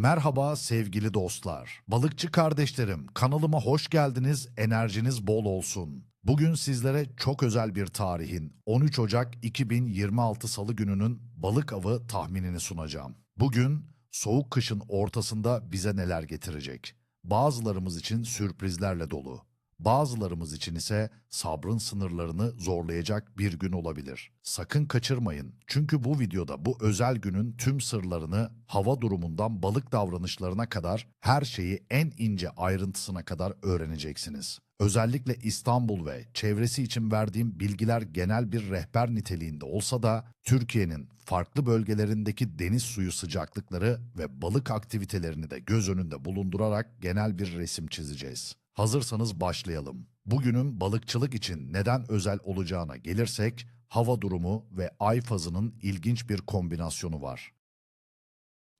Merhaba sevgili dostlar. Balıkçı kardeşlerim, kanalıma hoş geldiniz. Enerjiniz bol olsun. Bugün sizlere çok özel bir tarihin 13 Ocak 2026 Salı gününün balık avı tahminini sunacağım. Bugün soğuk kışın ortasında bize neler getirecek? Bazılarımız için sürprizlerle dolu. Bazılarımız için ise sabrın sınırlarını zorlayacak bir gün olabilir. Sakın kaçırmayın. Çünkü bu videoda bu özel günün tüm sırlarını hava durumundan balık davranışlarına kadar her şeyi en ince ayrıntısına kadar öğreneceksiniz. Özellikle İstanbul ve çevresi için verdiğim bilgiler genel bir rehber niteliğinde olsa da Türkiye'nin farklı bölgelerindeki deniz suyu sıcaklıkları ve balık aktivitelerini de göz önünde bulundurarak genel bir resim çizeceğiz. Hazırsanız başlayalım. Bugünün balıkçılık için neden özel olacağına gelirsek, hava durumu ve ay fazının ilginç bir kombinasyonu var.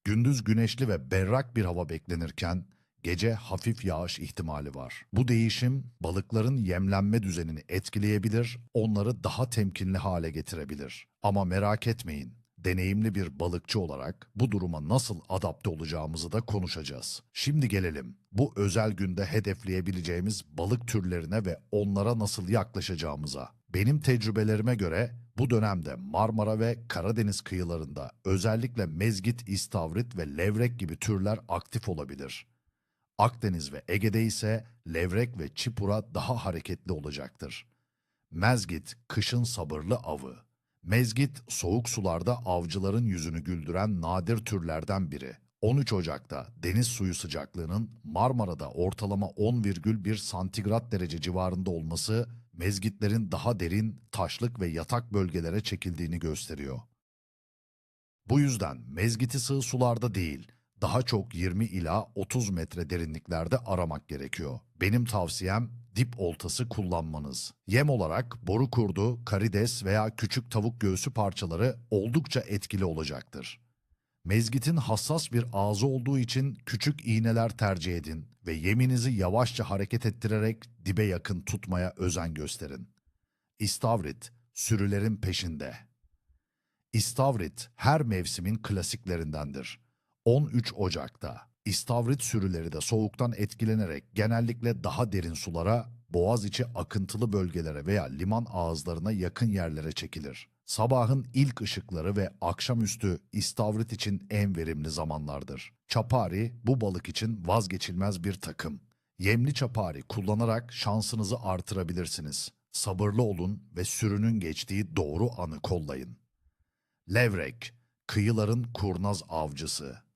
Gündüz güneşli ve berrak bir hava beklenirken, gece hafif yağış ihtimali var. Bu değişim balıkların yemlenme düzenini etkileyebilir, onları daha temkinli hale getirebilir. Ama merak etmeyin, deneyimli bir balıkçı olarak bu duruma nasıl adapte olacağımızı da konuşacağız. Şimdi gelelim bu özel günde hedefleyebileceğimiz balık türlerine ve onlara nasıl yaklaşacağımıza. Benim tecrübelerime göre bu dönemde Marmara ve Karadeniz kıyılarında özellikle mezgit, istavrit ve levrek gibi türler aktif olabilir. Akdeniz ve Ege'de ise levrek ve çipura daha hareketli olacaktır. Mezgit, kışın sabırlı avı. Mezgit, soğuk sularda avcıların yüzünü güldüren nadir türlerden biri. 13 Ocak'ta deniz suyu sıcaklığının Marmara'da ortalama 10,1 santigrat derece civarında olması, mezgitlerin daha derin, taşlık ve yatak bölgelere çekildiğini gösteriyor. Bu yüzden mezgiti sığ sularda değil, daha çok 20 ila 30 metre derinliklerde aramak gerekiyor. Benim tavsiyem dip oltası kullanmanız. Yem olarak boru kurdu, karides veya küçük tavuk göğsü parçaları oldukça etkili olacaktır. Mezgitin hassas bir ağzı olduğu için küçük iğneler tercih edin ve yeminizi yavaşça hareket ettirerek dibe yakın tutmaya özen gösterin. İstavrit, sürülerin peşinde. İstavrit her mevsimin klasiklerindendir. 13 Ocak'ta İstavrit sürüleri de soğuktan etkilenerek genellikle daha derin sulara, boğaz içi akıntılı bölgelere veya liman ağızlarına yakın yerlere çekilir. Sabahın ilk ışıkları ve akşamüstü istavrit için en verimli zamanlardır. Çapari bu balık için vazgeçilmez bir takım. Yemli çapari kullanarak şansınızı artırabilirsiniz. Sabırlı olun ve sürünün geçtiği doğru anı kollayın. Levrek, kıyıların kurnaz avcısı.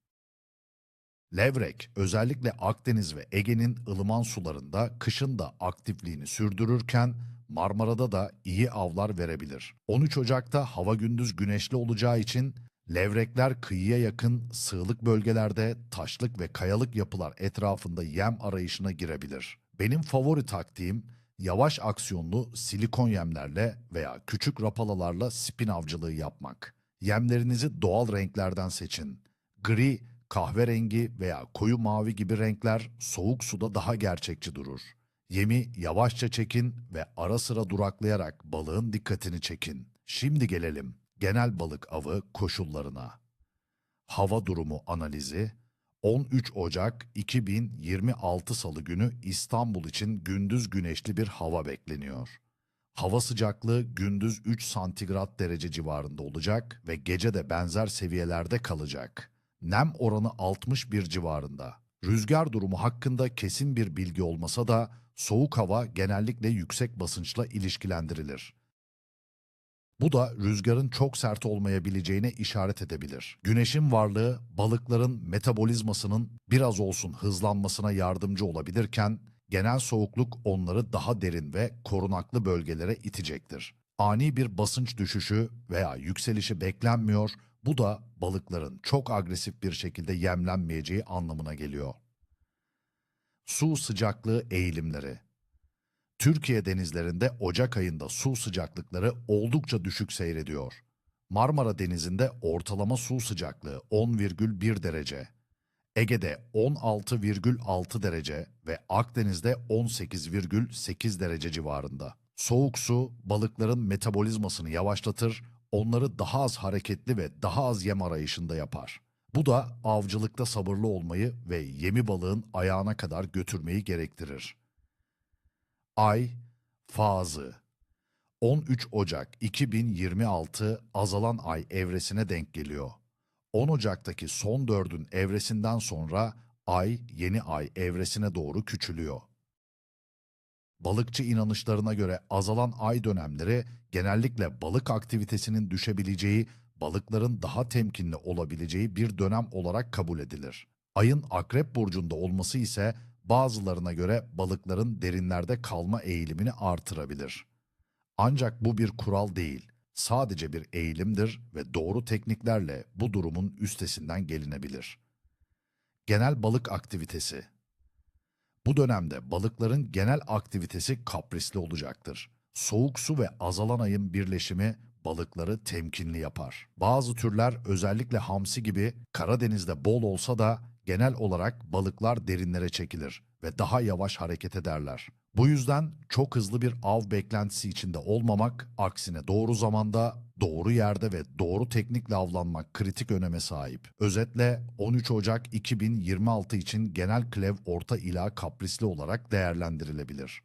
Levrek özellikle Akdeniz ve Ege'nin ılıman sularında kışın da aktifliğini sürdürürken Marmara'da da iyi avlar verebilir. 13 Ocak'ta hava gündüz güneşli olacağı için levrekler kıyıya yakın sığlık bölgelerde taşlık ve kayalık yapılar etrafında yem arayışına girebilir. Benim favori taktiğim yavaş aksiyonlu silikon yemlerle veya küçük rapalalarla spin avcılığı yapmak. Yemlerinizi doğal renklerden seçin. Gri, kahverengi veya koyu mavi gibi renkler soğuk suda daha gerçekçi durur. Yemi yavaşça çekin ve ara sıra duraklayarak balığın dikkatini çekin. Şimdi gelelim genel balık avı koşullarına. Hava durumu analizi 13 Ocak 2026 Salı günü İstanbul için gündüz güneşli bir hava bekleniyor. Hava sıcaklığı gündüz 3 santigrat derece civarında olacak ve gece de benzer seviyelerde kalacak. Nem oranı 61 civarında. Rüzgar durumu hakkında kesin bir bilgi olmasa da soğuk hava genellikle yüksek basınçla ilişkilendirilir. Bu da rüzgarın çok sert olmayabileceğine işaret edebilir. Güneşin varlığı balıkların metabolizmasının biraz olsun hızlanmasına yardımcı olabilirken genel soğukluk onları daha derin ve korunaklı bölgelere itecektir. Ani bir basınç düşüşü veya yükselişi beklenmiyor, bu da balıkların çok agresif bir şekilde yemlenmeyeceği anlamına geliyor. Su sıcaklığı eğilimleri Türkiye denizlerinde Ocak ayında su sıcaklıkları oldukça düşük seyrediyor. Marmara Denizi'nde ortalama su sıcaklığı 10,1 derece, Ege'de 16,6 derece ve Akdeniz'de 18,8 derece civarında. Soğuk su balıkların metabolizmasını yavaşlatır, onları daha az hareketli ve daha az yem arayışında yapar. Bu da avcılıkta sabırlı olmayı ve yemi balığın ayağına kadar götürmeyi gerektirir. Ay, fazı. 13 Ocak 2026 azalan ay evresine denk geliyor. 10 Ocak'taki son dördün evresinden sonra ay yeni ay evresine doğru küçülüyor. Balıkçı inanışlarına göre azalan ay dönemleri genellikle balık aktivitesinin düşebileceği, balıkların daha temkinli olabileceği bir dönem olarak kabul edilir. Ayın akrep burcunda olması ise bazılarına göre balıkların derinlerde kalma eğilimini artırabilir. Ancak bu bir kural değil, sadece bir eğilimdir ve doğru tekniklerle bu durumun üstesinden gelinebilir. Genel balık aktivitesi Bu dönemde balıkların genel aktivitesi kaprisli olacaktır. Soğuk su ve azalan ayın birleşimi balıkları temkinli yapar. Bazı türler özellikle hamsi gibi Karadeniz'de bol olsa da genel olarak balıklar derinlere çekilir ve daha yavaş hareket ederler. Bu yüzden çok hızlı bir av beklentisi içinde olmamak, aksine doğru zamanda, doğru yerde ve doğru teknikle avlanmak kritik öneme sahip. Özetle 13 Ocak 2026 için genel klev orta ila kaprisli olarak değerlendirilebilir.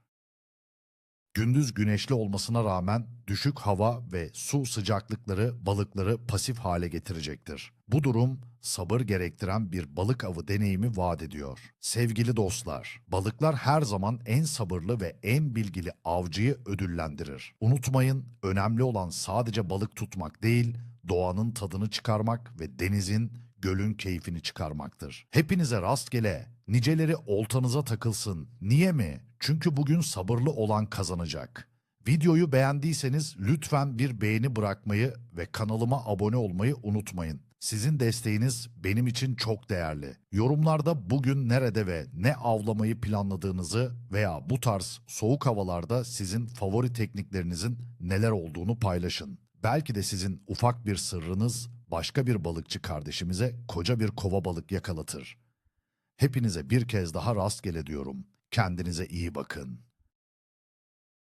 Gündüz güneşli olmasına rağmen düşük hava ve su sıcaklıkları balıkları pasif hale getirecektir. Bu durum sabır gerektiren bir balık avı deneyimi vaat ediyor. Sevgili dostlar, balıklar her zaman en sabırlı ve en bilgili avcıyı ödüllendirir. Unutmayın, önemli olan sadece balık tutmak değil, doğanın tadını çıkarmak ve denizin, gölün keyfini çıkarmaktır. Hepinize rastgele, niceleri oltanıza takılsın. Niye mi? Çünkü bugün sabırlı olan kazanacak. Videoyu beğendiyseniz lütfen bir beğeni bırakmayı ve kanalıma abone olmayı unutmayın. Sizin desteğiniz benim için çok değerli. Yorumlarda bugün nerede ve ne avlamayı planladığınızı veya bu tarz soğuk havalarda sizin favori tekniklerinizin neler olduğunu paylaşın. Belki de sizin ufak bir sırrınız başka bir balıkçı kardeşimize koca bir kova balık yakalatır. Hepinize bir kez daha rastgele diyorum. Kendinize iyi bakın.